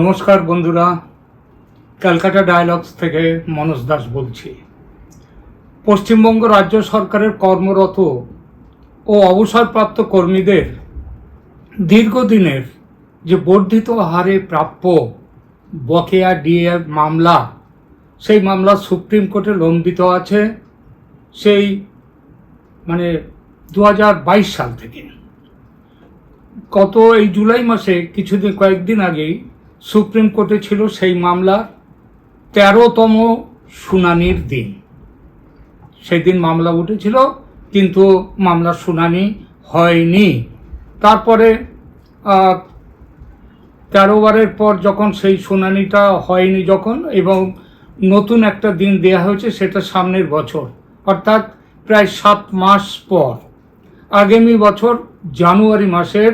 নমস্কার বন্ধুরা, ক্যালকাটা ডায়ালগস থেকে মনোজ দাস বলছি। পশ্চিমবঙ্গ রাজ্য সরকারের কর্মরত ও অবসরপ্রাপ্ত কর্মীদের দীর্ঘদিনের যে বর্ধিত হারে প্রাপ্য বকেয়া ডিএ মামলা, সেই মামলা সুপ্রিম কোর্টে লম্বিত আছে, সেই মানে দু হাজার বাইশ সাল থেকে। গত এই জুলাই মাসে, কিছুদিন, কয়েকদিন আগেই সুপ্রিম কোর্টে ছিল সেই মামলার তেরোতম শুনানির দিন। সেই দিন মামলা উঠেছিল, কিন্তু মামলার শুনানি হয়নি। তারপরে তেরো বারের পর যখন সেই শুনানিটা হয়নি যখন, এবং নতুন একটা দিন দেয়া হয়েছে সেটা সামনের বছর, অর্থাৎ প্রায় সাত মাস পর। আগামী বছর জানুয়ারি মাসের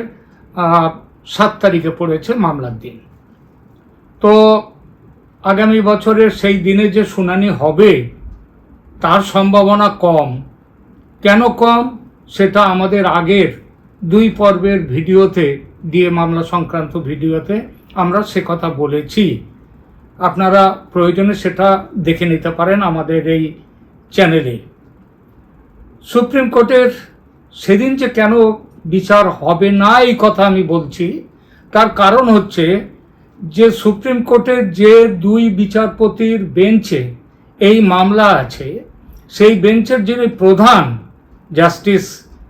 সাত তারিখে পড়েছে মামলার দিন। তো আগামী বছরের সেই দিনে যে শুনানি হবে, তার সম্ভাবনা কম। কেন কম? সেটা আমাদের আগের দুই পর্বের ভিডিওতে দিয়ে মামলা সংক্রান্ত ভিডিওতে আমরা সে কথা বলেছি। আপনারা প্রয়োজনে সেটা দেখে নিতে পারেন আমাদের এই চ্যানেলে। সুপ্রিম কোর্টের সেদিন যে কেন বিচার হবে না, এই কথা আমি বলছি। তার কারণ হচ্ছে যে সুপ্রিম কোর্টের যে দুই বিচারপতির বেঞ্চে এই মামলা আছে, সেই বেঞ্চের যিনি প্রধান জাস্টিস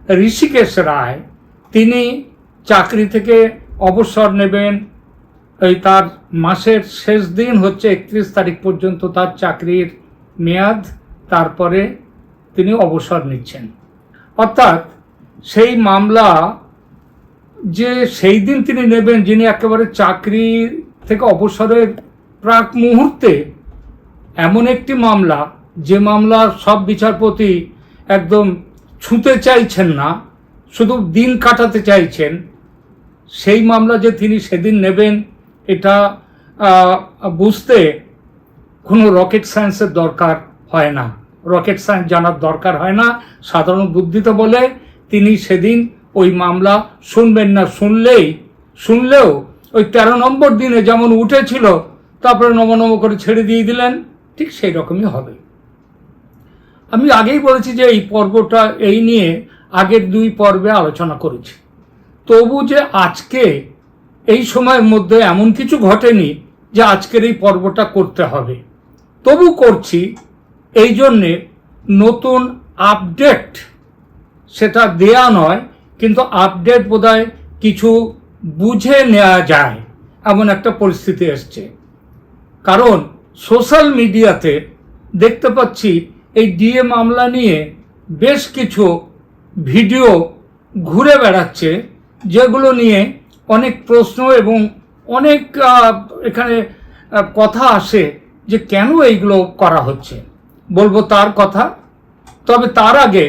ঋষিকেশ রায়, তিনি চাকরি থেকে অবসর নেবেন। এই তার মাসের শেষ দিন হচ্ছে একত্রিশ তারিখ পর্যন্ত তার চাকরির মেয়াদ। তারপরে তিনি অবসর নিচ্ছেন। অর্থাৎ সেই মামলা যে সেই দিন তিনি নেবেন যিনি একেবারে চাকরি থেকে অবসরের প্রাক মুহূর্তে এমন একটি মামলা, যে মামলা সব বিচারপতি একদম ছুঁতে চাইছেন না, শুধু দিন কাটাতে চাইছেন, সেই মামলা যে তিনি সেদিন নেবেন, এটা বুঝতে কোনো রকেট সায়েন্সের দরকার হয় না। রকেট সায়েন্স জানার দরকার হয় না। সাধারণ বুদ্ধিতে বলে, তিনি সেদিন ওই মামলা শুনবেন না, শুনলেই, শুনলেও ওই তেরো নম্বর দিনে যেমন উঠেছিল, তারপরে নম নম করে ছেড়ে দিয়ে দিলেন, ঠিক সেই রকমই হবে। আমি আগেই বলেছি যে এই পর্বটা এই নিয়ে আগের দুই পর্বে আলোচনা করেছি। তবু যে আজকে এই সময়ের মধ্যে এমন কিছু ঘটেনি যে আজকের এই পর্বটা করতে হবে। তবু করছি, এই জন্যে নতুন আপডেট সেটা দেয়া নয় কিন্তু আপডেট বোধহয় কিছু বুঝে নেওয়া যায়, এমন একটা পরিস্থিতি এসছে। কারণ সোশ্যাল মিডিয়াতে দেখতে পাচ্ছি এই ডিএ মামলা নিয়ে বেশ কিছু ভিডিও ঘুরে বেড়াচ্ছে, যেগুলো নিয়ে অনেক প্রশ্ন এবং অনেক এখানে কথা আসে যে কেন এইগুলো করা হচ্ছে। বলব তার কথা। তবে তার আগে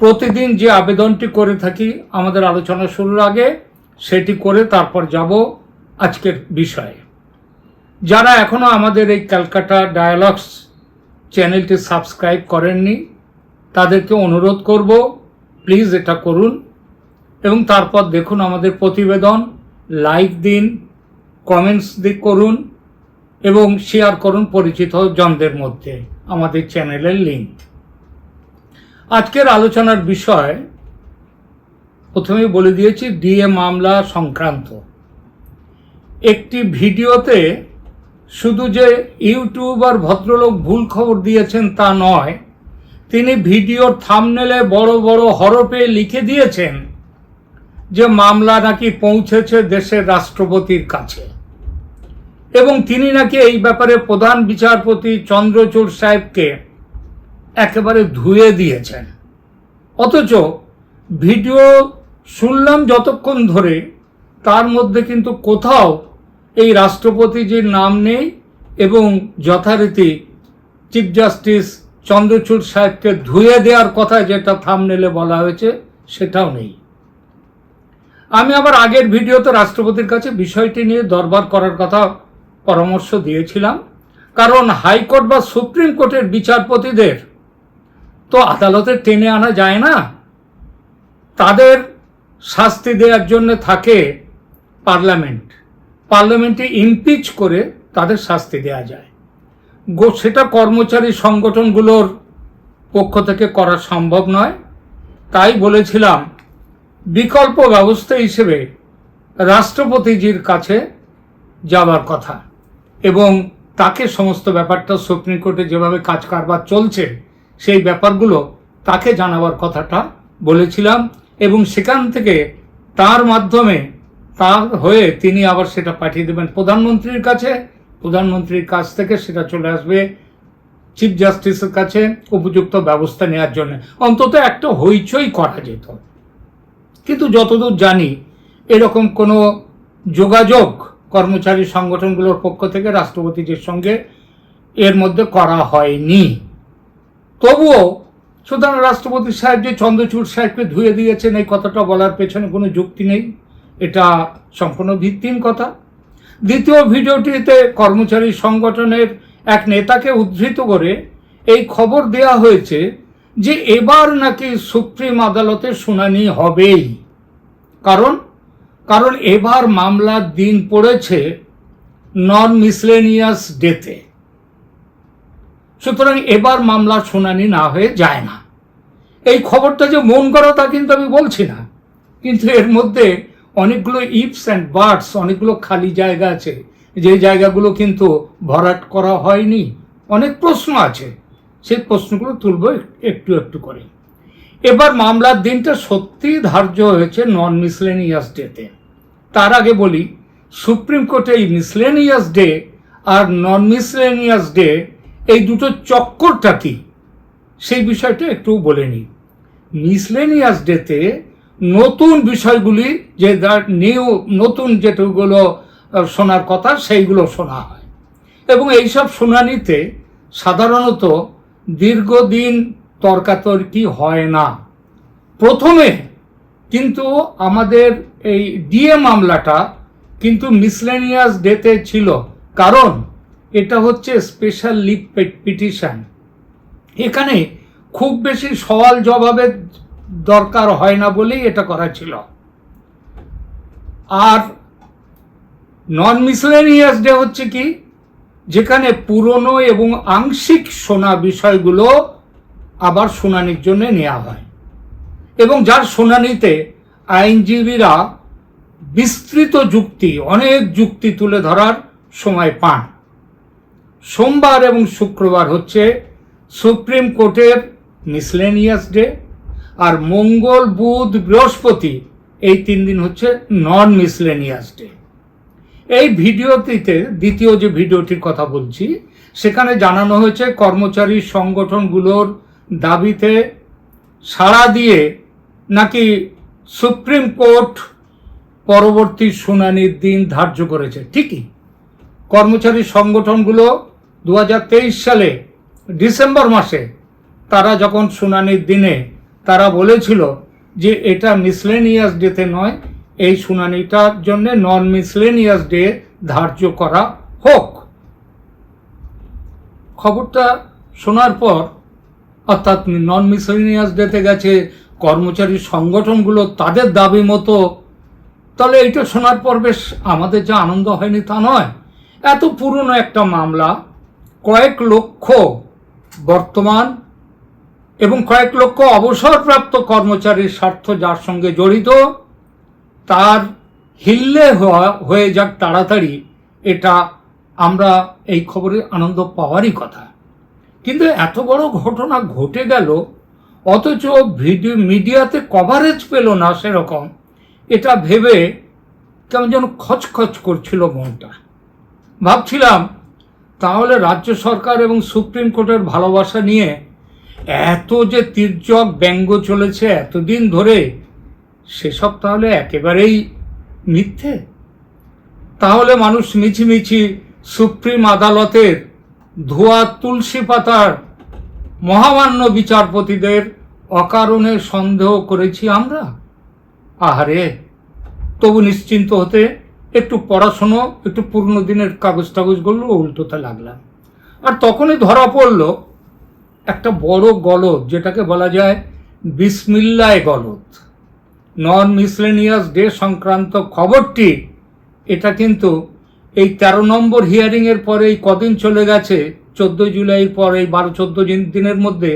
প্রতিদিন যে আবেদনটি করে থাকি, আমাদের আলোচনা শুরুর আগে সেটি করে তারপর যাব আজকের বিষয়ে। যারা এখনও আমাদের এই ক্যালকাটা ডায়ালগস চ্যানেলটি সাবস্ক্রাইব করেননি, তাদেরকে অনুরোধ করব, প্লিজ এটা করুন এবং তারপর দেখুন আমাদের প্রতিবেদন, লাইক দিন, কমেন্টস দিক করুন এবং শেয়ার করুন পরিচিত জনদের মধ্যে আমাদের চ্যানেলের লিঙ্ক আজকের আলোচনার বিষয় প্রথমে বলে দিয়েছি ডিএ মামলা সংক্রান্ত। একটি ভিডিওতে শুধু যে ইউটিউবার ভদ্রলোক ভুল খবর দিয়েছেন তা নয়, তিনি ভিডিওর থামনেলে বড় বড় হরপে লিখে দিয়েছেন যে মামলা নাকি পৌঁছেছে দেশের রাষ্ট্রপতির কাছে। এবং তিনি নাকি এই ব্যাপারে প্রধান বিচারপতি চন্দ্রচূড় সাহেবকে একেবারে ধুয়ে দিয়েছেন। অথচ ভিডিও শুনলাম যতক্ষণ ধরে, তার মধ্যে কিন্তু কোথাও এই রাষ্ট্রপতিজির নাম নেই এবং যথারীতি চিফ জাস্টিস চন্দ্রচূড় সাহেবকে ধুয়ে দেওয়ার কথা যেটা থামনেলে বলা হয়েছে, সেটাও নেই। আমি আবার আগের ভিডিওতে রাষ্ট্রপতির কাছে বিষয়টি নিয়ে দরবার করার কথা পরামর্শ দিয়েছিলাম, কারণ হাইকোর্ট বা সুপ্রিম কোর্টের বিচারপতিদের তো আদালতে টেনে আনা যায় না। তাদের শাস্তি দেওয়ার জন্য থাকে পার্লামেন্ট। পার্লামেন্টে ইমপিচ করে তাদের শাস্তি দেওয়া যায়। গো, সেটা কর্মচারী সংগঠনগুলোর পক্ষ থেকে করা সম্ভব নয়। তাই বলেছিলাম, বিকল্প ব্যবস্থা হিসেবে রাষ্ট্রপতিজির কাছে যাবার কথা এবং তাকে সমস্ত ব্যাপারটা সুপ্রিম কোর্টে যেভাবে কাজ কারবার চলছে সেই ব্যাপারগুলো তাকে জানাবার কথাটা বলেছিলাম এবং সেখান থেকে তার মাধ্যমে তার হয়ে তিনি আবার সেটা পাঠিয়ে দেবেন প্রধানমন্ত্রীর কাছে। প্রধানমন্ত্রীর কাছ থেকে সেটা চলে আসবে চিফ জাস্টিসের কাছে উপযুক্ত ব্যবস্থা নেওয়ার জন্য। অন্তত একটা হইচই করা যেত। কিন্তু যতদূর জানি, এরকম কোনো যোগাযোগ কর্মচারী সংগঠনগুলোর পক্ষ থেকে রাষ্ট্রপতিজির সঙ্গে এর মধ্যে করা হয়নি। তবুও সুতরাং রাষ্ট্রপতি সাহেব যে চন্দ্রচূড় সাহেবকে ধুয়ে দিয়েছেন, এই কথাটা বলার পেছনে কোনো যুক্তি নেই। এটা সম্পূর্ণ ভিত্তিহীন কথা। দ্বিতীয় ভিডিওটিতে কর্মচারী সংগঠনের এক নেতাকে উদ্ধৃত করে এই খবর দেয়া হয়েছে যে এবার নাকি সুপ্রিম আদালতে শুনানি হবেই। কারণ কারণ এবার মামলার দিন পড়েছে নন মিসলেনিয়াস ডেতে। সুতরাং এবার মামলার শুনানি না হয়ে যায় না। এই খবরটা যে মন করা তা কিন্তু আমি বলছি না। কিন্তু এর মধ্যে অনেকগুলো ইপস অ্যান্ড বার্ডস, অনেকগুলো খালি জায়গা আছে। যে জায়গাগুলো কিন্তু ভরাট করা হয়নি। অনেক প্রশ্ন আছে। সেই প্রশ্নগুলো তুলব একটু একটু করে। এবার মামলার দিনটা সত্যিই ধার্য হয়েছে নন মিসলেনিয়াস ডেতে তার আগে বলি, সুপ্রিম কোর্টে এই মিসলেনিয়াস ডে আর নন মিসলেনিয়াস ডে এই দুটো চক্করটা কি? সেই বিষয়টা একটু বলে নিই। মিসলেনিয়াস ডেতে নতুন বিষয়গুলি যে নিউ, নতুন যেটুগুলো শোনার কথা, সেইগুলো শোনা হয়। এবং এইসব শুনানিতে সাধারণত দীর্ঘদিন তর্কাতর্কি হয় না। প্রথমে কিন্তু আমাদের এই ডিএ মামলাটা কিন্তু মিসলেনিয়াস ডেতে ছিল। কারণ এটা হচ্ছে স্পেশাল লিগ পিটিশন এখানে খুব বেশি সওয়াল জবাবের দরকার হয় না বলেই এটা করা ছিল। আর নন মিসলেনিয়াস ডে হচ্ছে কি, যেখানে পুরনো এবং আংশিক শোনা বিষয়গুলো আবার শুনানির জন্য নেওয়া হয়। এবং যার শুনানিতে আইনজীবীরা বিস্তৃত যুক্তি, অনেক যুক্তি তুলে ধরার সময় পান। সোমবার এবং শুক্রবার হচ্ছে সুপ্রিম কোর্টের মিসলেনিয়াস ডে আর মঙ্গল, বুধ, বৃহস্পতি এই তিন দিন হচ্ছে নন মিসলেনিয়াস ডে এই ভিডিওটিতে, দ্বিতীয় যে ভিডিওটির কথা বলছি, সেখানে জানানো হয়েছে কর্মচারী সংগঠনগুলোর দাবিতে সাড়া দিয়ে নাকি সুপ্রিম কোর্ট পরবর্তী শুনানির দিন ধার্য করেছে। ঠিকই, কর্মচারী সংগঠনগুলো দু হাজার তেইশ সালে, ডিসেম্বর মাসে, তারা যখন শুনানির দিনে তারা বলেছিল যে এটা মিসলেনিয়াস ডেতে নয়, এই শুনানিটার জন্য নন মিসলেনিয়াস ডে ধার্য করা হোক। খবরটা শোনার পর, অর্থাৎ নন মিসলেনিয়াস ডেতে গেছে, কর্মচারী সংগঠনগুলো তাদের দাবি মতো, তাহলে এইটা শোনার পর বেশ আমাদের যা আনন্দ হয়নি তা নয়। এত পুরনো একটা মামলা কয়েক লক্ষ বর্তমান এবং কয়েক লক্ষ অবসরপ্রাপ্ত কর্মচারীর স্বার্থ যার সঙ্গে জড়িত, তার হিল্লে হয়ে যাক তাড়াতাড়ি, এটা আমরা এই খবরে আনন্দ পাওয়ারই কথা। কিন্তু এত বড় ঘটনা ঘটে গেল, অথচ ভিডিও মিডিয়াতে কভারেজ পেল না সেরকম। এটা ভেবে কেমন যেন খচখচ করছিল মনটা। ভাবছিলাম তাহলে রাজ্য সরকার এবং সুপ্রিম কোর্টের ভালোবাসা নিয়ে এত যে তির্যক ব্যঙ্গ চলেছে এতদিন ধরে, সেসব তাহলে একেবারেই মিথ্যে? তাহলে মানুষ মিছিমিছি সুপ্রিম আদালতের ধোয়া তুলসী পাতার মহামান্য বিচারপতিদের অকারণে সন্দেহ করেছি আমরা? আহারে, তবু নিশ্চিন্ত হতে একটু পড়াশুনো, একটু পুরনো দিনের কাগজ টাগজগুলো উল্টোতে লাগলাম। আর তখনই ধরা পড়ল একটা বড় গলদ, যেটাকে বলা যায় বিসমিল্লায় গলদ। নন মিসলেনিয়াস ডে সংক্রান্ত খবরটি, এটা কিন্তু এই তেরো নম্বর হিয়ারিংয়ের পরে এই কদিন চলে গেছে চোদ্দোই জুলাইয়ের পর এই বারো চোদ্দ দিনের মধ্যে,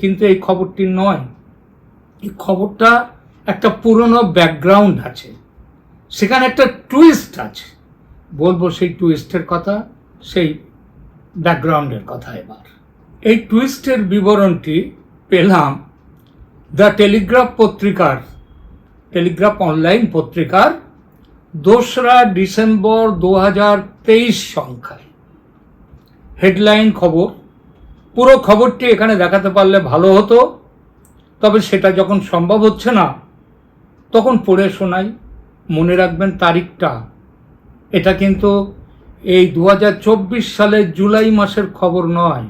কিন্তু এই খবরটি নয়। এই খবরটা একটা পুরনো ব্যাকগ্রাউন্ড আছে। সেখানে একটা টুইস্ট আছে। বলব সেই টুইস্টের কথা, সেই ব্যাকগ্রাউন্ডের কথা এবার। এই টুইস্টের বিবরণটি পেলাম দ্য টেলিগ্রাফ পত্রিকার টেলিগ্রাফ অনলাইন পত্রিকার দোসরা ডিসেম্বর দু হাজার তেইশ সংখ্যায়। হেডলাইন খবর। পুরো খবরটি এখানে দেখাতে পারলে ভালো হতো, তবে সেটা যখন সম্ভব হচ্ছে না, তখন পড়ে শোনাই। মনে রাখবেন তারিখটা। এটা কিন্তু এই দু হাজার চব্বিশ সালের জুলাই মাসের খবর নয়।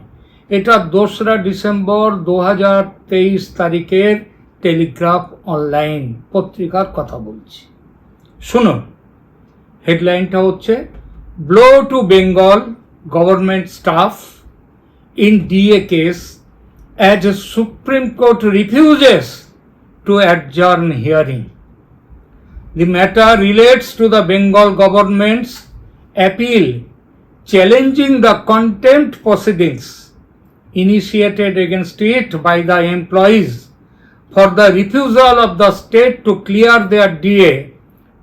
এটা দোসরা ডিসেম্বর দু হাজার তেইশ তারিখের টেলিগ্রাফ অনলাইন পত্রিকার কথা বলছি। শুনুন, হেডলাইনটা হচ্ছে blow to Bengal government staff in DA case as Supreme Court refuses to adjourn hearing. The matter relates to the Bengal government's appeal challenging the contempt proceedings initiated against it by the employees for the refusal of the state to clear their DA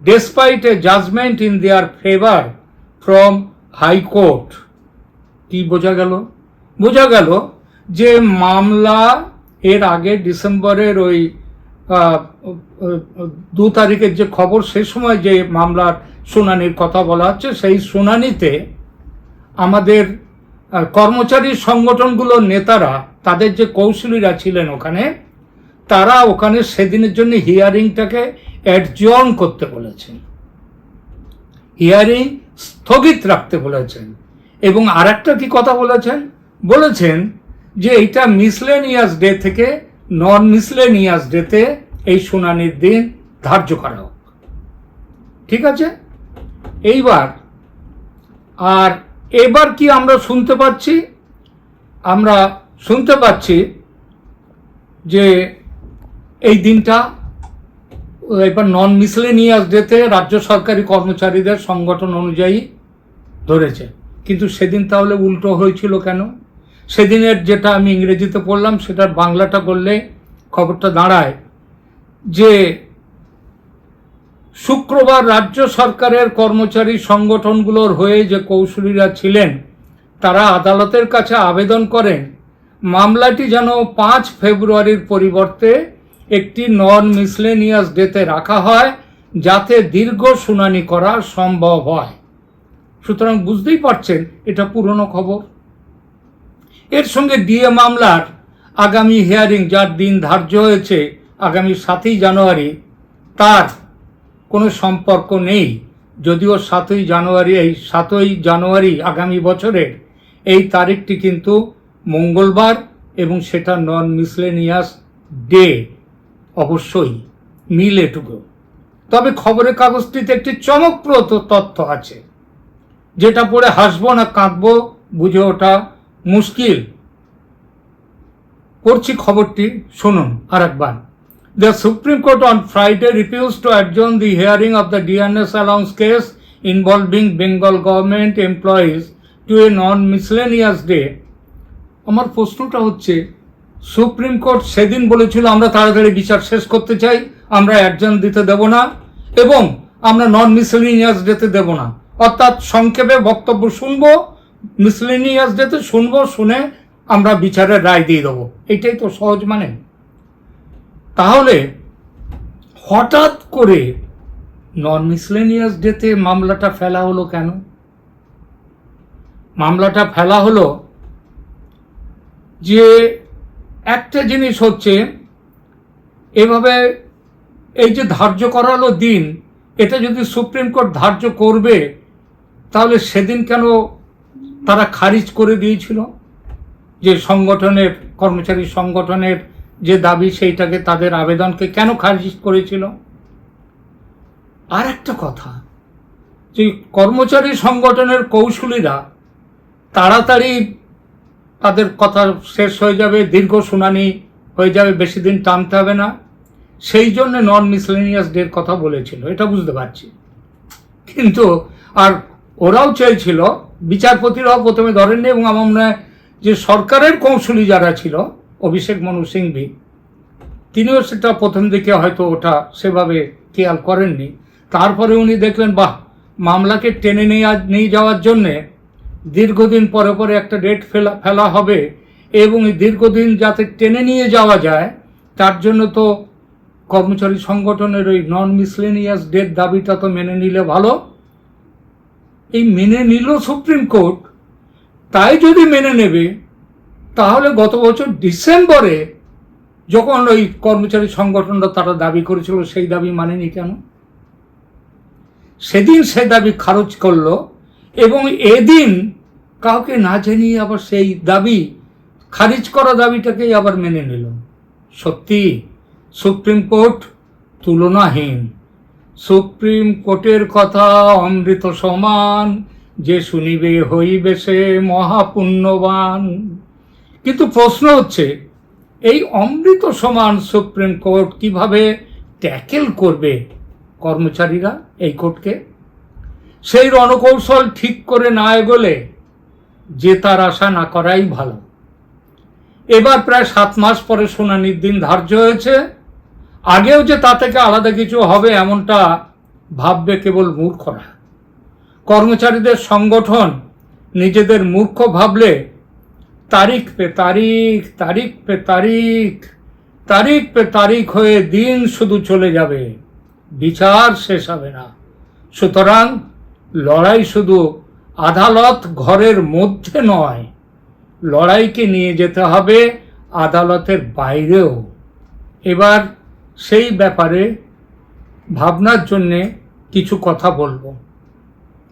despite a judgment in their favor from High Court. কি বোঝা গেল বোঝা গেল যে মামলা এর আগে ডিসেম্বরের ওই দু তারিখের যে খবর সে সময় যে মামলার শুনানির কথা বলা হচ্ছে, সেই শুনানিতে আমাদের কর্মচারী সংগঠনগুলোর নেতারা, তাদের যে কৌশলীরা ছিলেন ওখানে, তারা ওখানে সেদিনের জন্য হিয়ারিংটাকে অ্যাডজন করতে বলেছেন। হিয়ারিং স্থগিত রাখতে বলেছেন। এবং আরেকটা কি কথা বলেছেন? বলেছেন যে এটা মিসলেনিয়াস ডে থেকে নন মিসলেনিয়াস ডেতে এই শুনানির দিন ধার্য করা হোক। ঠিক আছে? এইবার, আর এবার কি আমরা শুনতে পাচ্ছি? আমরা শুনতে পাচ্ছি যে এই দিনটা, এবার নন মিসলেনিয়াস ডেতে রাজ্য সরকারি কর্মচারীদের সংগঠন অনুযায়ী ধরেছে। কিন্তু সেদিন তাহলে উল্টো হয়েছিল কেন? সেদিনের যেটা আমি ইংরেজিতে পড়লাম, সেটার বাংলাটা করলে খবরটা দাঁড়ায় যে শুক্রবার রাজ্য সরকারের কর্মচারী সংগঠনগুলোর হয়ে যে কৌশলীরা ছিলেন, তারা আদালতের কাছে আবেদন করেন, মামলাটি যেন পাঁচ ফেব্রুয়ারির পরিবর্তে একটি নন মিসলেনিয়াস ডেতে রাখা হয়, যাতে দীর্ঘ শুনানি করা সম্ভব হয়। সুতরাং বুঝতেই পারছেন, এটা পুরনো খবর। এর সঙ্গে ডিএ মামলার আগামী হিয়ারিং যার দিন ধার্য হয়েছে আগামী সাতই জানুয়ারি, তার কোনো সম্পর্ক নেই। যদিও সাতই জানুয়ারি, এই সাতই জানুয়ারি আগামী বছরের এই তারিখটি কিন্তু মঙ্গলবার এবং সেটা নন মিসলেনিয়াস ডে, অবশ্যই মিল এটুকু তবে খবরের কাগজটিতে একটি চমকপ্রদ তথ্য আছে। যেটা পড়ে হাসবো না কাঁদবো, বুঝে ওঠা মুশকিল। পড়ছি খবরটি, শুনুন আর একবার the Supreme Court on Friday refuse to adjourn the hearing of the DNS allowance case involving Bengal government employees to a non miscellaneous day আমার প্রশ্নটা হচ্ছে সুপ্রিম কোর্ট সেদিন বলেছিল, আমরা তাড়াতাড়ি বিচার শেষ করতে চাই, আমরা অ্যাডজন দিতে দেব না এবং আমরা নন মিসলেনিয়াস ডেতে দেব না। অর্থাৎ সংক্ষেপে বক্তব্য শুনব মিসলেনিয়াস ডেতে শুনব, শুনে আমরা বিচারের রায় দিয়ে দেবো। এটাই তো সহজ মানে। তাহলে হঠাৎ করে নন মিসলেনিয়াস ডেতে মামলাটা ফেলা হলো কেন? মামলাটা ফেলা হলো যে একটা জিনিস হচ্ছে, এভাবে এই যে ধার্য করালো দিন, এটা যদি সুপ্রিম কোর্ট ধার্য করবে, তাহলে সেদিন কেন তারা খারিজ করে দিয়েছিল যে সংগঠনের, কর্মচারী সংগঠনের যে দাবি, সেইটাকে তাদের আবেদনকে কেন খারিজ করেছিল? আর একটা কথা, যে কর্মচারী সংগঠনের কৌশলীরা তাড়াতাড়ি তাদের কথা শেষ হয়ে যাবে, দীর্ঘ শুনানি হয়ে যাবে, বেশি দিন টানতে হবে না। সেই জন্য নন মিসলেনিয়াস ডের কথা বলেছিল, এটা বুঝতে পারছি। কিন্তু আর ওরাও চেয়েছিল বিচারপতিরাও প্রথমে ধরেননি এবং আমার মনে হয় যে সরকারের কৌশলী যারা ছিল, অভিষেক মনু সিংভি, তিনিও সেটা প্রথম দিকে হয়তো ওটা সেভাবে খেয়াল করেননি। তারপরে উনি দেখলেন, বাহ, মামলাকে টেনে নিয়ে যাওয়ার জন্যে দীর্ঘদিন পরে পরে একটা ডেট ফেলা ফেলা হবে এবং দীর্ঘদিন যাতে টেনে নিয়ে যাওয়া যায়, তার জন্য তো কর্মচারী সংগঠনের ওই নন মিসলেনিয়াস ডেট দাবিটা তো মেনে নিলে ভালো। এই মেনে নিল সুপ্রিম কোর্ট, তাই যদি মেনে নেবে, তাহলে গত বছর ডিসেম্বরে যখন ওই কর্মচারী সংগঠনটা তারা দাবি করেছিল, সেই দাবি মানেনি কেন? সেদিন সে দাবি খারজ করল এবং এদিন কাউকে না জানিয়ে আবার সেই দাবি, খারিজ করা দাবিটাকেই আবার মেনে নিল। সত্যি, সুপ্রিম কোর্ট তুলনাহীন। সুপ্রিম কোর্টের কথা অমৃত সমান, যে শুনিবে হইবে সে মহাপুণ্যবান। কিন্তু প্রশ্ন হচ্ছে, এই অমৃত সমান সুপ্রিম কোর্ট কীভাবে ট্যাকেল করবে কর্মচারীরা এই কোর্টকে? সেই রণকৌশল ঠিক করে না এগোলে জেতার আশা না করাই ভালো। এবার প্রায় সাত মাস পরে শুনানির দিন ধার্য হয়েছে। আগেও যে তা থেকে আলাদা কিছু হবে এমনটা ভাববে কেবল মূর্খরা। কর্মচারীদের সংগঠন নিজেদের মূর্খ ভাবলে তারিখ পে তারিখ তারিখ পে তারিখ তারিখ পে তারিখ হয়ে দিন শুধু চলে যাবে, বিচার শেষ হবে না। সুতরাং লড়াই শুধু আদালত ঘরের মধ্যে নয়, লড়াইকে নিয়ে যেতে হবে আদালতের বাইরেও। এবার সেই ব্যাপারে ভাবনার জন্যে কিছু কথা বলব।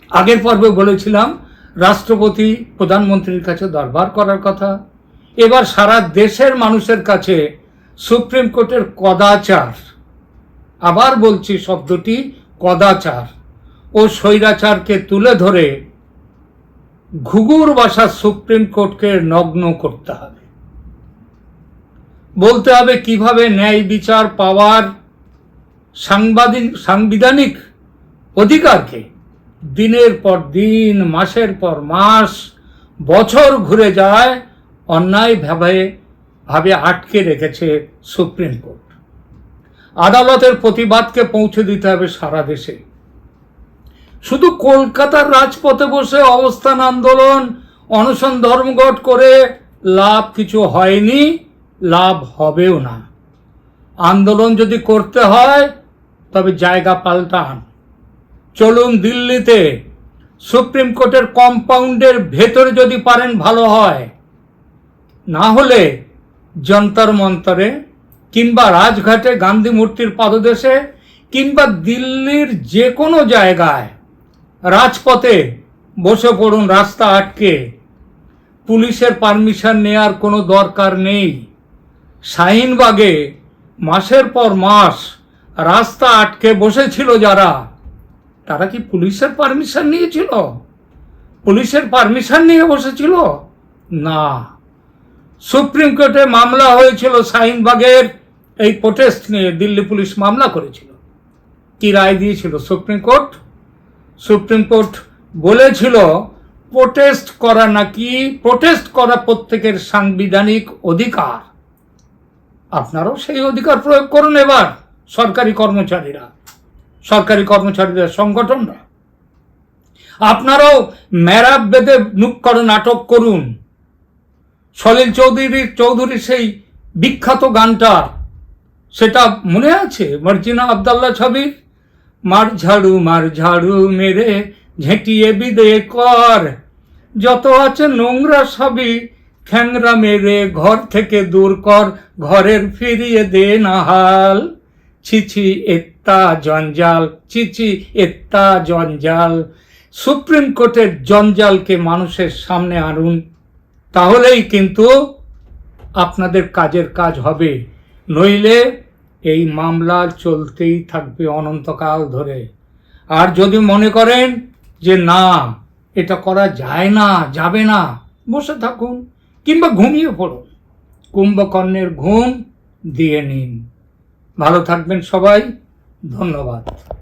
আগের পর্বে বলেছিলাম, রাষ্ট্রপতি প্রধানমন্ত্রীর কাছে দরবার করার কথা। এবার সারা দেশের মানুষের কাছে সুপ্রিম কোর্টের কদাচার। আবার বলছি শব্দটি কদাচার। ও স্বৈরাচারকে তুলে ধরে ঘুঘুর বাসা সুপ্রিম কোর্টকে নগ্ন করতে হবে। বলতে হবে কীভাবে ন্যায় বিচার পাওয়ার সাংবাদিক সাংবিধানিক অধিকারকে দিনের পর দিন, মাসের পর মাস, বছর ঘুরে যায়, অন্যায় ভাবে ভাবে আটকে রেখেছে সুপ্রিম কোর্ট। আদালতের প্রতিবাদকে পৌঁছে দিতে হবে সারা দেশে। শুধু কলকাতার রাজপথে বসে অবস্থান আন্দোলন, অনশন ধর্মঘট করে লাভ কিছু হয়নি। লাভ হবেও না। আন্দোলন যদি করতে হয়, তবে জায়গা পাল্টান। চলুন দিল্লিতে সুপ্রিম কোর্টের কম্পাউন্ডের ভেতরে যদি পারেন ভালো হয়, না হলে যন্তর মন্তরে কিংবা রাজঘাটে গান্ধী মূর্তির পাদদেশে কিংবা দিল্লির যে কোনো জায়গায় রাজপথে বসে পড়ুন রাস্তা আটকে। পুলিশের পারমিশন নেয়ার কোনো দরকার নেই। শাহিনবাগে মাসের পর মাস রাস্তা আটকে বসেছিল যারা, তারা কি পুলিশের পারমিশন নিয়েছিল? পুলিশের পারমিশন নিয়ে বসেছিল? না। সুপ্রিম কোর্টে মামলা হয়েছিল শাহিনবাগের এই প্রোটেস্ট নিয়ে দিল্লি পুলিশ মামলা করেছিল। কি রায় দিয়েছিল সুপ্রিম কোর্ট? সুপ্রিম কোর্ট বলেছিল, প্রোটেস্ট করা নাকি, প্রোটেস্ট করা প্রত্যেকের সাংবিধানিক অধিকার। আপনারাও সেই অধিকার প্রয়োগ করুন এবার, সরকারি কর্মচারীরা। সরকারি কর্মচারীদের সংগঠনরা। আপনারাও ম্যারাব বেদে করে নাটক করুন। সলিল চৌধুরী, চৌধুরীর সেই বিখ্যাত গানটা, সেটা মনে আছে? মার্জিনা আবদাল্লা ছবির? মার ঝাড়ু মার ঝাড়ু মেরে ঝেঁটিয়ে বিদে কর। যত আছে নোংরা সবই খ্যাংরা মেরে ঘর থেকে দূর কর, ঘরের ফিরিয়ে দে না হাল। ছিছি এত্তা জঞ্জাল ছিছি এত্তা জঞ্জাল। সুপ্রিম কোর্টের জঞ্জালকে মানুষের সামনে আনুন, তাহলেই কিন্তু আপনাদের কাজের কাজ হবে। নইলে এই মামলা চলতেই থাকবে অনন্তকাল ধরে। আর যদি মনে করেন যে না, এটা করা যায় না, যাবে না, বসে থাকুন। কিংবা ঘুমিয়ে পড়ুন কুম্ভকর্ণের ঘুম দিয়ে নিন। ভালো থাকবেন সবাই। ধন্যবাদ।